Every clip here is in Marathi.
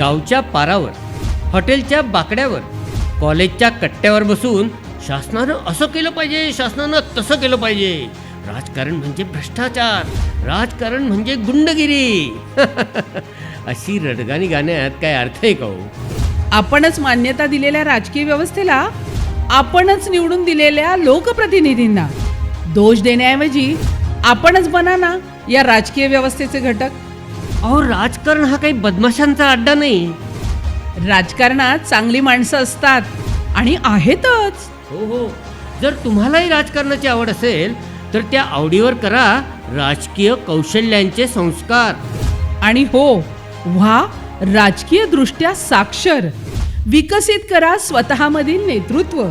गावच्या पारावर हॉटेलच्या बाकड्यावर कॉलेजच्या कट्ट्यावर बसून शासनानं असं केलं पाहिजे शासनानं तसं केलं पाहिजे. राजकारण म्हणजे भ्रष्टाचार राजकारण म्हणजे गुंडगिरी. अशी रडगाणी गाण्यात काय अर्थ आहे का हो? आपणच मान्यता दिलेल्या राजकीय व्यवस्थेला आपणच निवडून दिलेल्या लोकप्रतिनिधींना दोष देण्याऐवजी आपणच बना ना या राजकीय व्यवस्थेचे घटक. अहो राजकारण हा काही बदमाशांचा अड्डा नाही. राजकारणात चांगली माणसं असतात आणि आहेतच. हो हो. जर तुम्हालाही राजकारणाची आवड असेल तर त्या आवडीवर करा राजकीय कौशल्यांचे संस्कार. आणि हो व्हा राजकीय दृष्ट्या साक्षर. विकसित करा स्वतःमधील नेतृत्व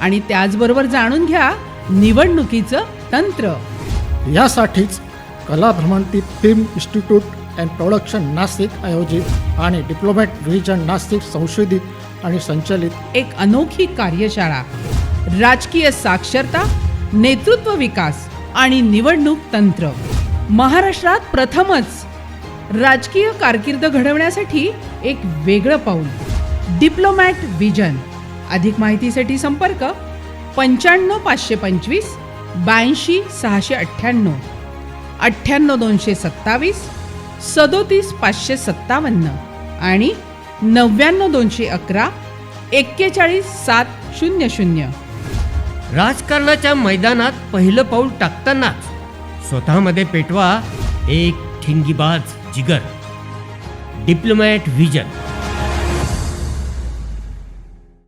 आणि त्याचबरोबर जाणून घ्या निवडणुकीचं तंत्र. यासाठीच कला भ्रमंती फिल्म इन्स्टिट्यूट अँड प्रोडक्शन नास्तिक आयोजित आणि डिप्लोमॅट रिजन नास्तिक संशोधित आणि संचलित एक अनोखी कार्यशाळा. राजकीय साक्षरता नेतृत्व विकास आणि निवडणूक तंत्र. महाराष्ट्रात प्रथमच राजकीय कारकीर्द घडवण्यासाठी एक वेगळं पाऊल. डिप्लोमॅट विजन अधिक माहितीसाठी संपर्क पंच्याण्णव पाचशे पंचवीस ब्याऐंशी सहाशे अठ्ठ्याण्णव. अठ्ठ्याण्णव दोनशे सत्तावीस सदोतीस पाचशे सत्तावन्न आणि नव्याण्णव दोनशे अकरा एक्केचाळीस सात शून्य शून्य. राजकारणाच्या मैदानात पहिलं पाऊल टाकतानाच स्वतःमध्ये पेटवा एक ठिणगीबाज जिगर. Diplomat vision